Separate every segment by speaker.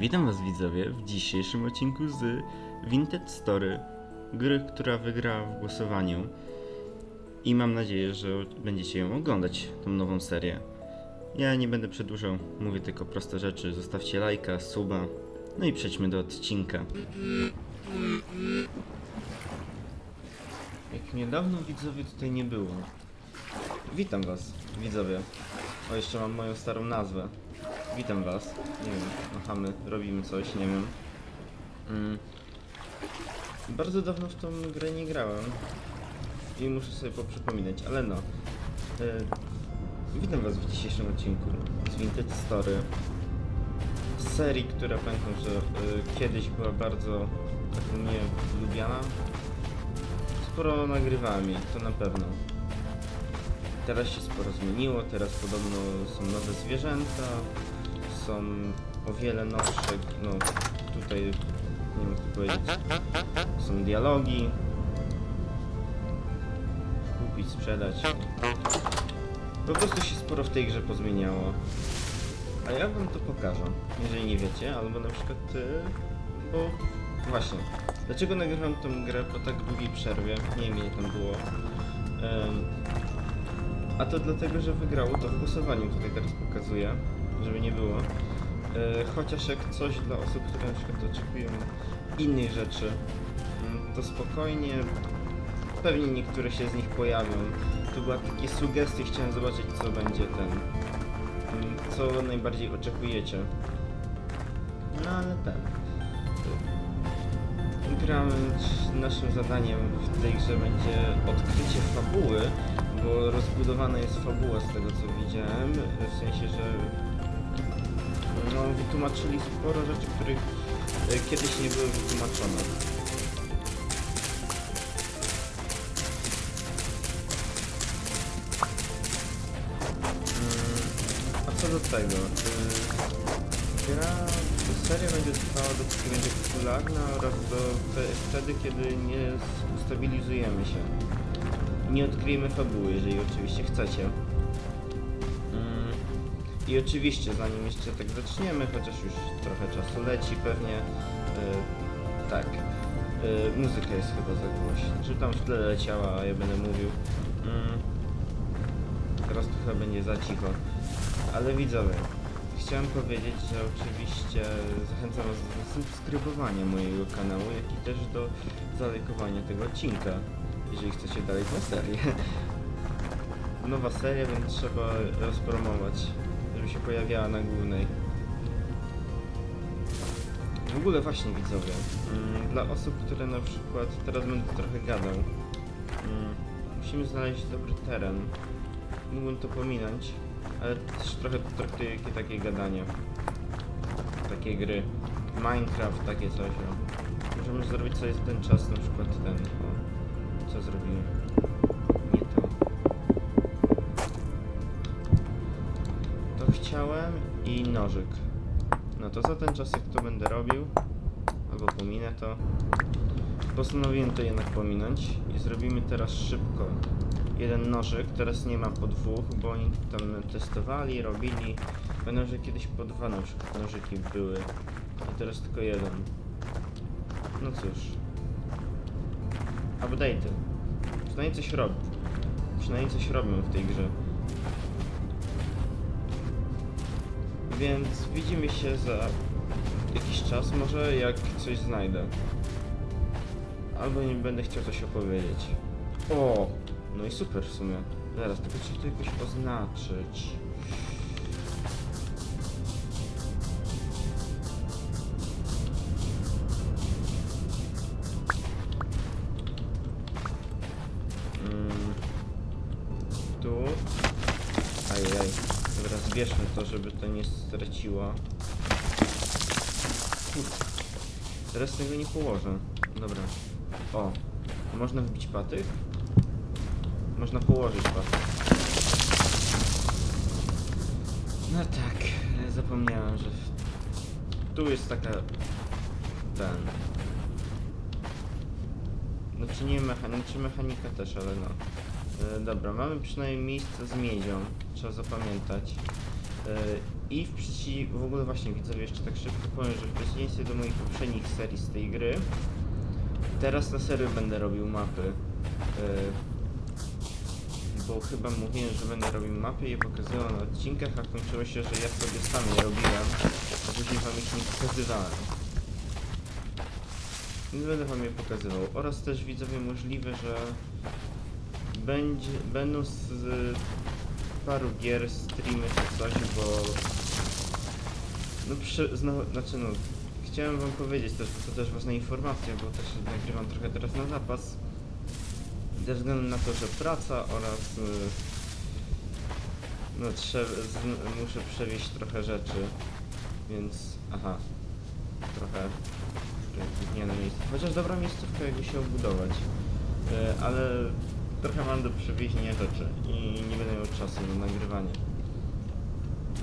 Speaker 1: Witam Was widzowie w dzisiejszym odcinku z Vintage Story, gry, która wygrała w głosowaniu i mam nadzieję, że będziecie ją oglądać, tą nową serię. Ja nie będę przedłużał, mówię tylko proste rzeczy, zostawcie lajka, suba, no i przejdźmy do odcinka. Jak niedawno widzowie tutaj nie było. Witam Was, widzowie. O, jeszcze mam moją starą nazwę. Witam Was. Nie wiem, machamy, robimy coś, nie wiem. Mm. Bardzo dawno w tą grę nie grałem i muszę sobie poprzypominać, ale no. E, witam Was w dzisiejszym odcinku z Vintage Story. Serii, która pamiętam, że e, kiedyś była bardzo tak mnie lubiana. Sporo nagrywałem jej, to na pewno. Teraz się sporo zmieniło, teraz podobno są nowe zwierzęta, są o wiele nowsze, no tutaj nie wiem jak to powiedzieć, są dialogi, kupić, sprzedać. Po prostu się sporo w tej grze pozmieniało. A ja wam to pokażę, jeżeli nie wiecie, albo na przykład, y, bo właśnie, dlaczego nagrywam tą grę po tak długiej przerwie, nie wiem ile tam było. Em, a to dlatego, że wygrało to w głosowaniu, tutaj teraz pokazuję, żeby nie było. E, chociaż jak coś dla osób, które na przykład oczekują innych rzeczy, mm, to spokojnie, pewnie niektóre się z nich pojawią. To była takie sugestie, chciałem zobaczyć co będzie ten, mm, co najbardziej oczekujecie. No ale ten. Gramy, naszym zadaniem w tej grze będzie odkrycie fabuły, bo rozbudowana jest fabuła z tego co widziałem, w sensie, że no, wytłumaczyli sporo rzeczy, których e, kiedyś nie były wytłumaczone. Mm, A co do tego, y, gra, seria będzie trwała dopóki będzie popularna oraz do te- wtedy, kiedy nie ustabilizujemy się nie odkryjemy fabuły, jeżeli oczywiście chcecie. I oczywiście, zanim jeszcze tak zaczniemy, chociaż już trochę czasu leci pewnie, e, tak, e, muzyka jest chyba za głośna, że tam w tle leciała, a ja będę mówił. Mm, teraz chyba będzie za cicho. Ale widzowie, chciałem powiedzieć, że oczywiście zachęcam Was do subskrybowania mojego kanału, jak i też do zalajkowania tego odcinka jeżeli chcecie dalej tę serię. Nowa seria, więc trzeba rozpromować, żeby się pojawiała na głównej. W ogóle właśnie widzowie, mm, dla osób, które na przykład, teraz będę trochę gadał, mm, musimy znaleźć dobry teren. Mógłbym to pominąć, ale też trochę traktuję jakie takie gadanie. Takie gry. Minecraft, takie coś. O. Możemy zrobić sobie ten czas, na przykład ten. O. Co zrobiłem? I nożyk. No to za ten czas jak to będę robił, albo pominę to, postanowiłem to jednak pominąć i zrobimy teraz szybko jeden nożyk, teraz nie ma po dwóch, bo oni tam testowali, robili. Będą, że kiedyś po dwa przykład nożyki były, a teraz tylko jeden. No cóż. Update'y. Przynajmniej coś robię. Przynajmniej coś robią w tej grze. Więc widzimy się za jakiś czas, może jak coś znajdę. Albo nie będę chciał coś opowiedzieć. O! No i super w sumie. Zaraz, tylko trzeba to jakoś oznaczyć. Zbierzmy to, żeby to nie straciło. Teraz tego nie położę. Dobra. O. Można wbić patyk? Można położyć patyk. No tak, zapomniałem, że tu jest taka... ten... Znaczy nie mechanika, czy mechanika też, ale no. E, dobra, mamy przynajmniej miejsce z miedzią, trzeba zapamiętać. E, I w przeciw... w ogóle właśnie widzowie jeszcze tak szybko powiem, że w przeciwieństwie do moich poprzednich serii z tej gry, teraz na serio będę robił mapy. Yy, bo chyba mówiłem, że będę robił mapy i je na odcinkach, a kończyło się, że ja sobie sam je robiłem, a później wam ich nie pokazywałem. Więc będę wam je pokazywał. Oraz też widzowie możliwe, że będzie, będą z paru gier streamy czy coś, bo no przy, znowu, znaczy no chciałem wam powiedzieć też, bo to też ważna informacja, bo też nagrywam trochę teraz na zapas ze względu na to, że praca oraz y, no trze- muszę przewieźć trochę rzeczy, więc aha, trochę nie na miejscu. Chociaż dobra miejscówka jakby się obudować, y, ale trochę mam do przewiezienia rzeczy i nie będę miał czasu na nagrywanie.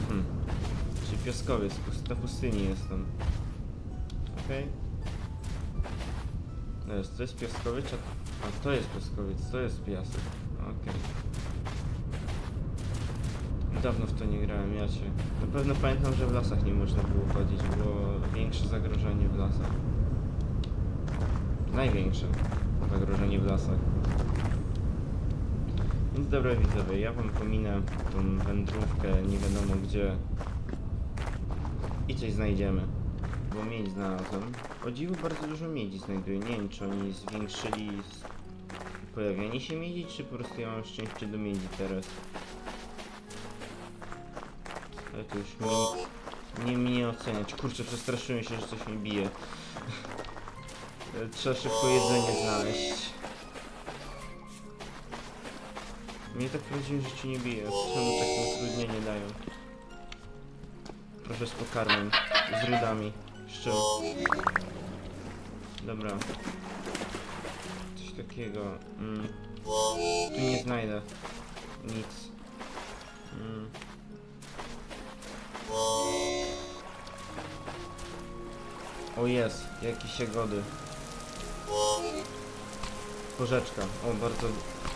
Speaker 1: Mhm. Czyli piaskowiec, na pustyni jestem. Okej. No jest, to jest piaskowiec, a, a to jest piaskowiec, to jest piasek. Okej. Dawno w to nie grałem, ja cię. Na pewno pamiętam, że w lasach nie można było chodzić, było większe zagrożenie w lasach. Największe zagrożenie w lasach. Więc dobra widzowie, ja wam pominę tą wędrówkę nie wiadomo gdzie i coś znajdziemy. Bo miedź znalazłem. O dziwo bardzo dużo miedzi znajduję. Nie wiem czy oni zwiększyli pojawianie się miedzi, czy po prostu ja mam szczęście do miedzi teraz. Ale to już mnie, nie mnie oceniać. Kurczę, przestraszyłem się, że coś mi bije. Trzeba szybko jedzenie znaleźć. Mnie tak w prawdziwym życiu nie bije. Czemu takie utrudnienie dają? Proszę z pokarmem. Z rudami. Szczył. Dobra. Coś takiego. Mm. Tu nie znajdę. Nic. Mm. O jest, jakieś jagody. Porzeczka. O, bardzo...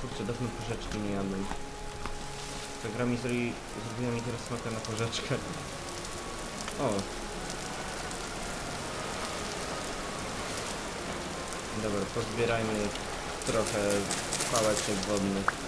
Speaker 1: Kurczę, dawno porzeczki nie jadłem. Ta gra mi zrobi... zrobiła mi teraz smakę na porzeczkę. O. Dobra, pozbierajmy trochę pałeczek wodnych.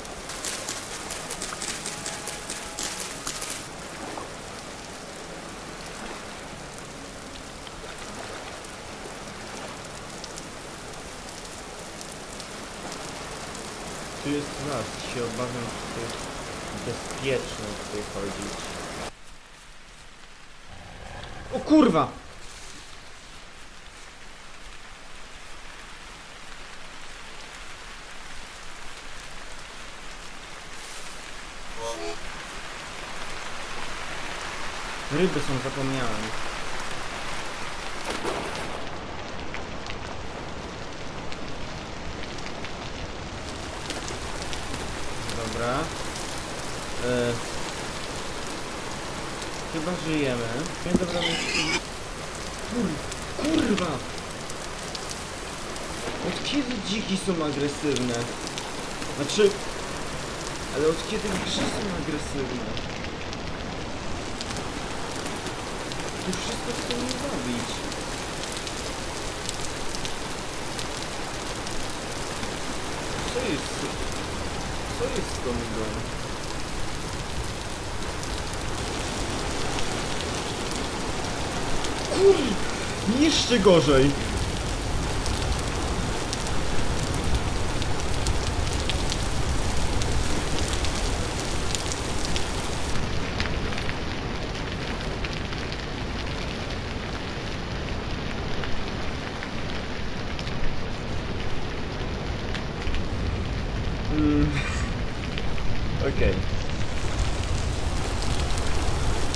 Speaker 1: Las, się obawiam, czy to jest bezpieczne tutaj chodzić. O kurwa! Ryby są, zapomniałem. Dobra. E, chyba żyjemy. Nie dobra. Kur, kurwa! Od kiedy dziki są agresywne? Znaczy... Ale od kiedy grzy są agresywne? Tu wszystko chce mnie zabić. Co jest? Co jest z tą? Kur... Jeszcze gorzej! Mm. Okej.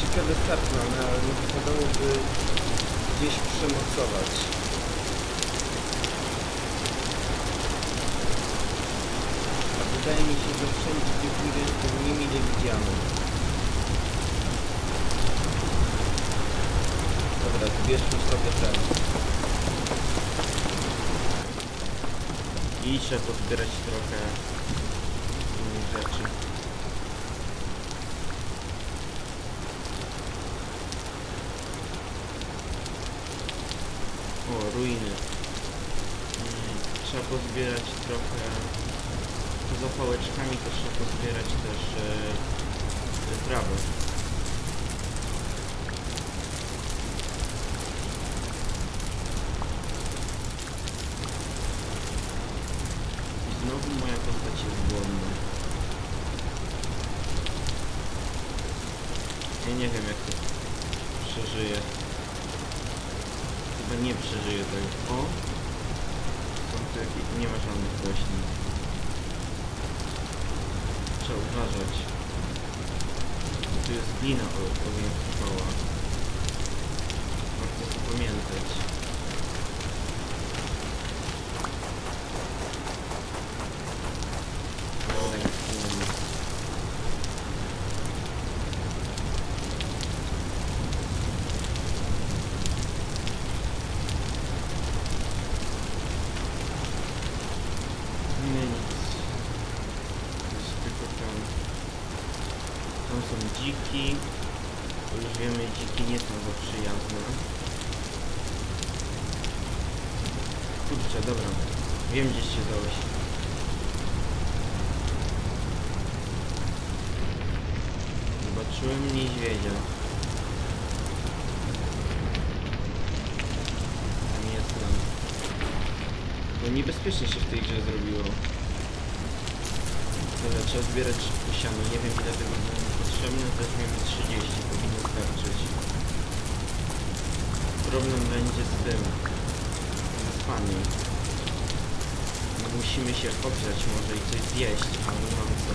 Speaker 1: Ciekawy start mamy, ale nie wypadałoby gdzieś przemocować. A wydaje mi się, że wszędzie gdzie pójdę, to nie mile widziany. Dobra, zbierzmy sobie ten. I trzeba pozbierać trochę innych rzeczy. O, ruiny. Mm, Trzeba pozbierać trochę... Poza pałeczkami to trzeba pozbierać też e, trawę. I znowu moja postać jest głodna. Ja nie wiem jak to przeżyje. Chyba nie przeżyje tego. O! Są tu jakieś... nie roślin. Trzeba uważać. Tu jest glina o- ogień Warto to To jest tylko tam. Tam są dziki. Już wiemy, dziki nie są za przyjazne. Kurczę, dobra. Wiem gdzie się dałeś. Zobaczyłem niedźwiedzia. Tam jest tam. No niebezpiecznie się w tej grze zrobiło. Dobra, trzeba zbierać siano. Nie wiem ile tego będzie potrzebne, też wiemy 30 powinno starczyć. Problem będzie z tym. Z spaniem. No musimy się ogrzać może i coś zjeść, ale nie mam co.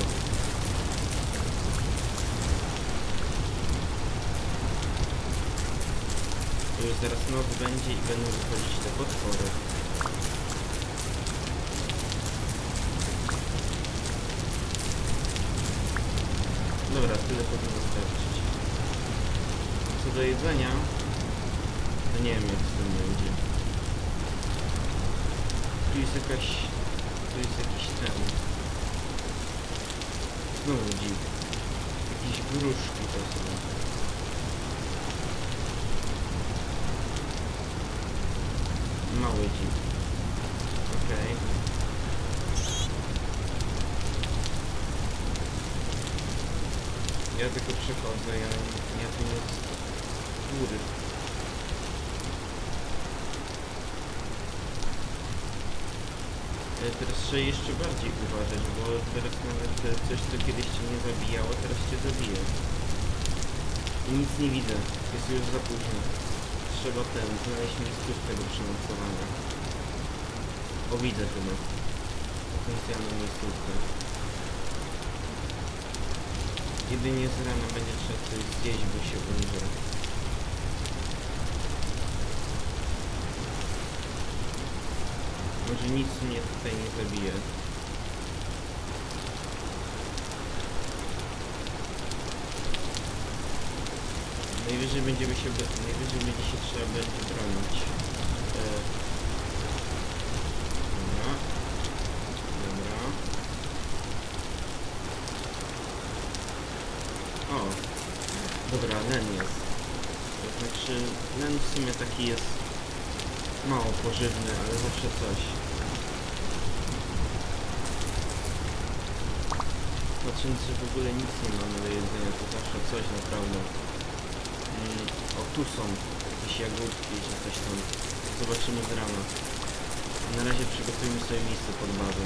Speaker 1: To już zaraz noc będzie i będą wychodzić te potwory. Dobra, tyle powinno starczyć. Co do jedzenia, to nie wiem jak z tym będzie. Tu jest jakaś... Tu jest jakiś ten... Znowu dzik. Jakieś gruszki to są. Mały dzik. Okej. Ja tylko przechodzę, ja, ja tu góry. E, Teraz trzeba jeszcze bardziej uważać, bo teraz nawet coś, co kiedyś cię nie zabijało, teraz cię zabije. I nic nie widzę, jest już za późno. Trzeba ten, znaleźć miejscówkę do przenocowania. O, widzę chyba. Potencjalną miejscówkę. Jedynie z rana będzie trzeba coś zjeść, bo się umrze. Może nic mnie tutaj nie zabije. Najwyżej będziemy się, najwyżej będzie się trzeba będzie bronić. E... Dobra. Dobra. O, dobra, len jest. To znaczy, len w sumie taki jest mało pożywny, ale zawsze coś. Patrząc, że w ogóle nic nie mamy do jedzenia, to zawsze coś naprawdę. Mm, o, tu są jakieś jagódki, czy coś tam. Zobaczymy z rana. Na razie przygotujmy sobie miejsce pod bazą.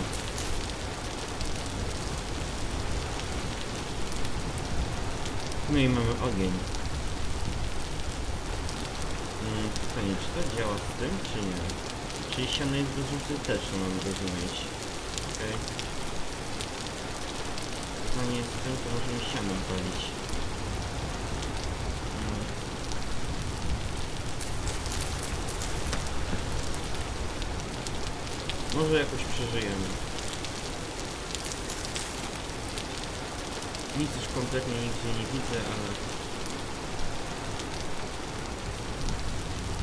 Speaker 1: No i mamy ogień. Pytanie, czy to działa z tym, czy nie? Czyli siano jest bezużyteczne, mam rozumieć. Okej. Pytanie jest z tym, to możemy siano palić. Mm. Może jakoś przeżyjemy. Nic już kompletnie nigdzie nie widzę, ale...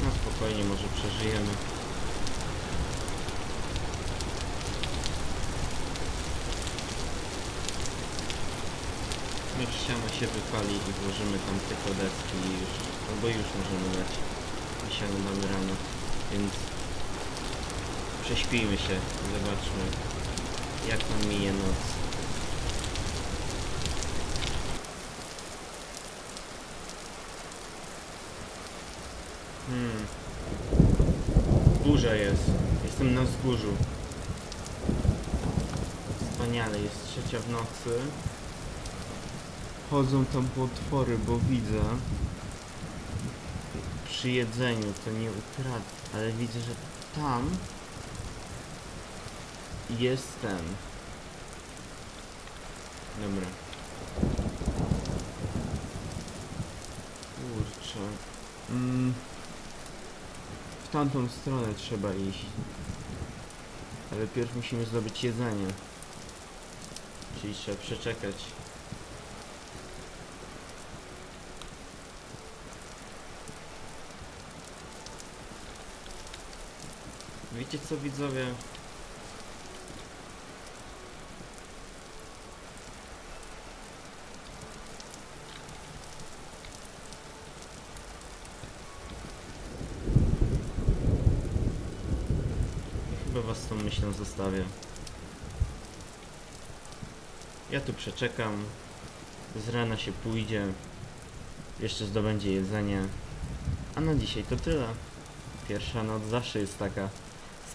Speaker 1: No spokojnie, może przeżyjemy. Niech siano się wypali i włożymy tam tylko deski i już, albo już możemy dać. I siano damy rano. Więc prześpijmy się, zobaczmy jak nam mije noc. Hmm. Burza jest. Jestem na wzgórzu. Wspaniale, jest trzecia w nocy. Chodzą tam potwory, bo widzę. Przy jedzeniu to nie ukradł, ale widzę, że tam jest ten. Dobra. Kurczę. Mm. Tamtą stronę trzeba iść. Ale pierw musimy zdobyć jedzenie. Czyli trzeba przeczekać. Wiecie co widzowie? Chyba myślą zostawię. Ja tu przeczekam. Z rana się pójdzie. Jeszcze zdobędzie jedzenie. A na dzisiaj to tyle. Pierwsza noc zawsze jest taka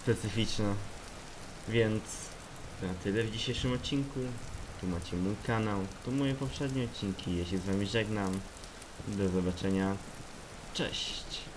Speaker 1: specyficzna. Więc na tyle w dzisiejszym odcinku. Tu macie mój kanał, tu moje poprzednie odcinki. Ja się z wami żegnam. Do zobaczenia. Cześć!